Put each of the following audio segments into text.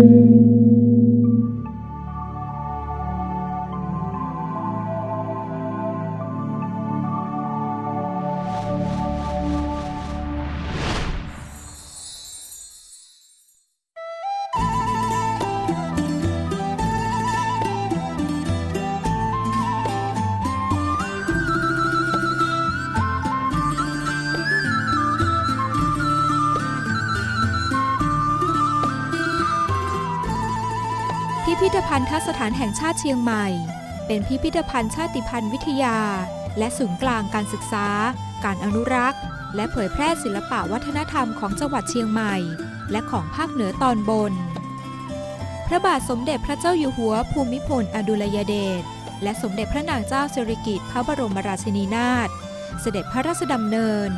Música พิพิธภัณฑสถานแห่งชาติเชียงใหม่ เป็นพิพิธภัณฑ์ชาติพันธุ์วิทยา และศูนย์กลางการศึกษา การอนุรักษ์ และเผยแพร่ศิลปะวัฒนธรรมของจังหวัดเชียงใหม่ และของภาคเหนือตอนบน พระบาทสมเด็จพระเจ้าอยู่หัวภูมิพลอดุลยเดชและสมเด็จพระนางเจ้าสิริกิติ์พระบรมราชินีนาถเสด็จพระราชดำเนิน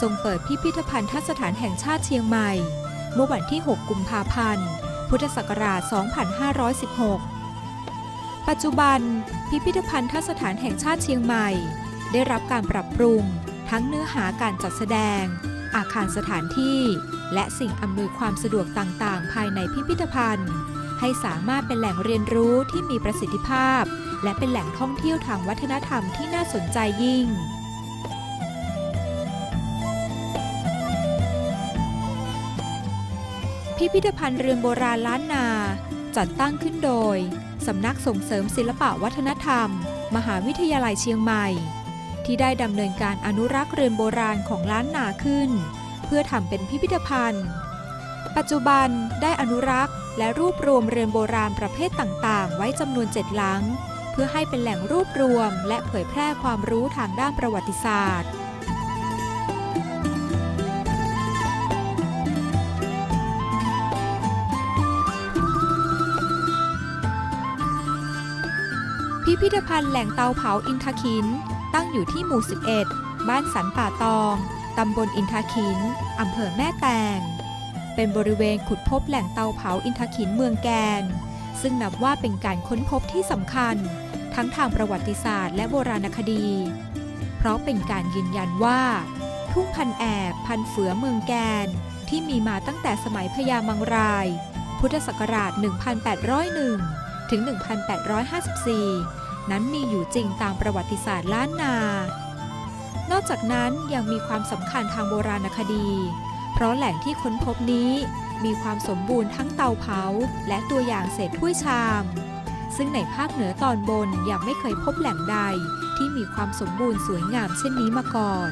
ทรงเปิดพิพิธภัณฑสถานแห่งชาติเชียงใหม่ เมื่อวันที่ 6 กุมภาพันธ์ พุทธศักราช 2516 ปัจจุบัน พิพิธภัณฑสถานแห่งชาติเชียงใหม่ ได้รับการปรับปรุง ทั้งเนื้อหาการจัดแสดง อาคารสถานที่ และสิ่งอำนวยความสะดวกต่างๆ ภายในพิพิธภัณฑ์ ให้สามารถเป็นแหล่งเรียนรู้ที่มีประสิทธิภาพ และเป็นแหล่งท่องเที่ยวทางวัฒนธรรมที่น่าสนใจยิ่ง พิพิธภัณฑ์เรือนโบราณล้านนา จัดตั้งขึ้นโดย สำนักส่งเสริมศิลปะวัฒนธรรม มหาวิทยาลัยเชียงใหม่ ที่ได้ดำเนินการอนุรักษ์เรือนโบราณของล้านนาขึ้น เพื่อทำเป็นพิพิธภัณฑ์ ปัจจุบันได้อนุรักษ์และรวบรวมเรือนโบราณประเภทต่างๆ ไว้จำนวนเจ็ดหลัง เพื่อให้เป็นแหล่งรวบรวม และเผยแพร่ความรู้ทางด้านประวัติศาสตร์ พิพิธภัณฑ์แหล่งเตาเผาอินทคิน ตั้งอยู่ที่หมู่ 11 บ้านสันป่าตอง ตำบลอินทคิน อำเภอแม่แตง เป็นบริเวณขุดพบแหล่งเตาเผาอินทคินเมืองแกน ซึ่งนับว่าเป็นการค้นพบที่สำคัญ ทั้งทางประวัติศาสตร์และโบราณคดี เพราะเป็นการยืนยันว่า ทุ่งพันแอบพันเฟือเมืองแกน ที่มีมาตั้งแต่สมัยพญามังราย พุทธศักราช 1801 ถึง 1854 นั้นมีอยู่จริงตามประวัติศาสตร์ล้านนา นอกจากนั้นยังมีความสำคัญทางโบราณคดี เพราะแหล่งที่ค้นพบนี้มีความสมบูรณ์ทั้งเตาเผา และตัวอย่างเศษถ้วยชาม ซึ่งในภาคเหนือตอนบนยังไม่เคยพบแหล่งใดที่มีความสมบูรณ์สวยงามเช่นนี้มาก่อน